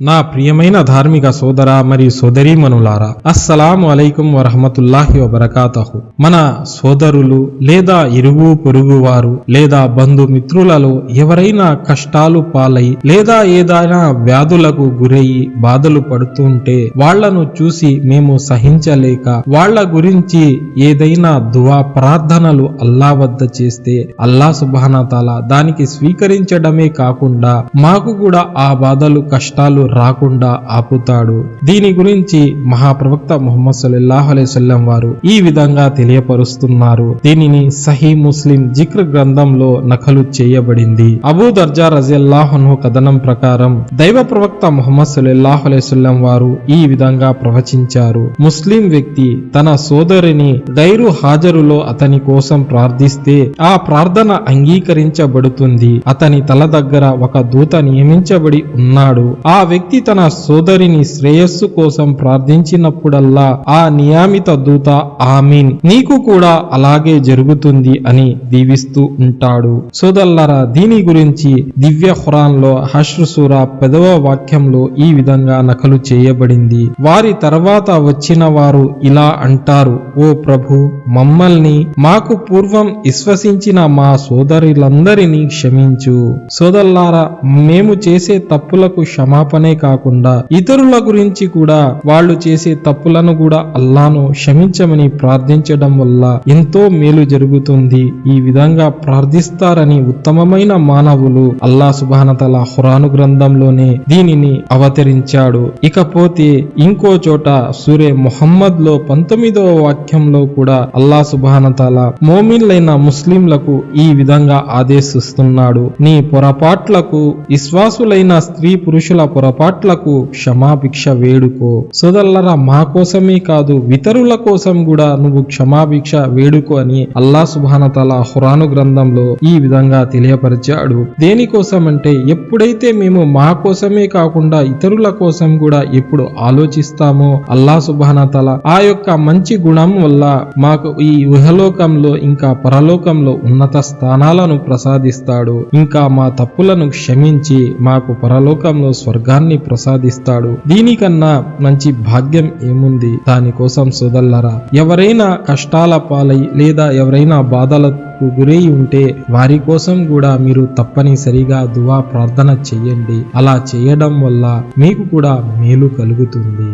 నా ప్రియమైన ధార్మిక సోదర మరియు సోదరీమణులారా అస్సలాము అలైకుం వరహమతుల్లాహి వబరకాతహు. మన సోదరులు లేదా ఇరుగు పొరుగు వారు లేదా బంధుమిత్రులలో ఎవరైనా కష్టాలు పాలై లేదా ఏదైనా వ్యాధులకు గురయ్యి బాధలు పడుతుంటే వాళ్ళను చూసి మేము సహించలేక వాళ్ళ గురించి ఏదైనా దువా ప్రార్థనలు అల్లా వద్ద చేస్తే అల్లా సుబానతాల దానికి స్వీకరించడమే కాకుండా మాకు కూడా ఆ బాధలు కష్టాలు రాకుండా ఆపుతాడు. దీని గురించి మహాప్రవక్త ముహమ్మద్ సల్లల్లాహు వారు ఈ విధంగా తెలియపరుస్తున్నారు. దీనిని సహీ ముస్లిం జిక్ర గ్రంథంలో నకలు చేయబడింది. అబూ దర్జా రజిల్లాహను కథనం ప్రకారం దైవ ప్రవక్త ముహమ్మద్ సల్లల్లాహు అలైహి వారు ఈ విధంగా ప్రవచించారు. ముస్లిం వ్యక్తి తన సోదరిని గైరు హాజరులో అతని కోసం ప్రార్థిస్తే ఆ ప్రార్థన అంగీకరించబడుతుంది. అతని తల దగ్గర ఒక దూత నియమించబడి ఉన్నాడు. ఆ వ్యక్తి తన సోదరిని శ్రేయస్సు కోసం ప్రార్థించినప్పుడల్లా ఆ నియామిత దూత ఆమీన్. నీకు కూడా అలాగే జరుగుతుంది అని దీవిస్తూ ఉంటాడు. సోదల్లారా దీని గురించి దివ్య ఖురాన్లో పెదవ వాక్యంలో ఈ విధంగా నకలు చేయబడింది. వారి తర్వాత వచ్చిన వారు ఇలా అంటారు ఓ ప్రభు మమ్మల్ని మాకు పూర్వం విశ్వసించిన మా సోదరులందరినీ క్షమించు. సోదల్లారా మేము చేసే తప్పులకు క్షమాపణ కాకుండా ఇతరుల గురించి కూడా వాళ్ళు చేసే తప్పులను కూడా అల్లాను క్షమించమని ప్రార్థించడం వల్ల ఎంతో మేలు జరుగుతుంది. ఈ విధంగా ప్రార్థిస్తారని ఉత్తమమైన మానవులు అల్లా సుబానతల హురాను గ్రంథంలోనే దీనిని అవతరించాడు. ఇకపోతే ఇంకో చోట సూర్య మొహమ్మద్లో పంతొమ్మిదవ వాక్యంలో కూడా అల్లా సుబానతల మోమిన్లైన ముస్లింలకు ఈ విధంగా ఆదేశిస్తున్నాడు. నీ పొరపాట్లకు విశ్వాసులైన స్త్రీ పురుషుల పొర పొరపాట్లకు క్షమాభిక్ష వేడుకో. సోదల్లరా మా కోసమే కాదు ఇతరుల కోసం కూడా నువ్వు క్షమాభిక్ష వేడుకో అని అల్లా సుభానతల హురాను గ్రంథంలో ఈ విధంగా తెలియపరిచాడు. దేనికోసం అంటే ఎప్పుడైతే మేము మా కోసమే కాకుండా ఇతరుల కోసం కూడా ఎప్పుడు ఆలోచిస్తామో అల్లా సుభానతల ఆ యొక్క మంచి గుణం వల్ల మాకు ఈ ఉహలోకంలో ఇంకా పరలోకంలో ఉన్నత స్థానాలను ప్రసాదిస్తాడు. ఇంకా మా తప్పులను క్షమించి మాకు పరలోకంలో దాన్ని ప్రసాదిస్తాడు. దీనికన్నా మంచి భాగ్యం ఏముంది? దానికోసం సోదల్లరా ఎవరైనా కష్టాల పాలై లేదా ఎవరైనా బాధలకు గురై ఉంటే వారి కోసం కూడా మీరు తప్పనిసరిగా దువా ప్రార్థన చెయ్యండి అలా చేయడం వల్ల మీకు కూడా మేలు కలుగుతుంది.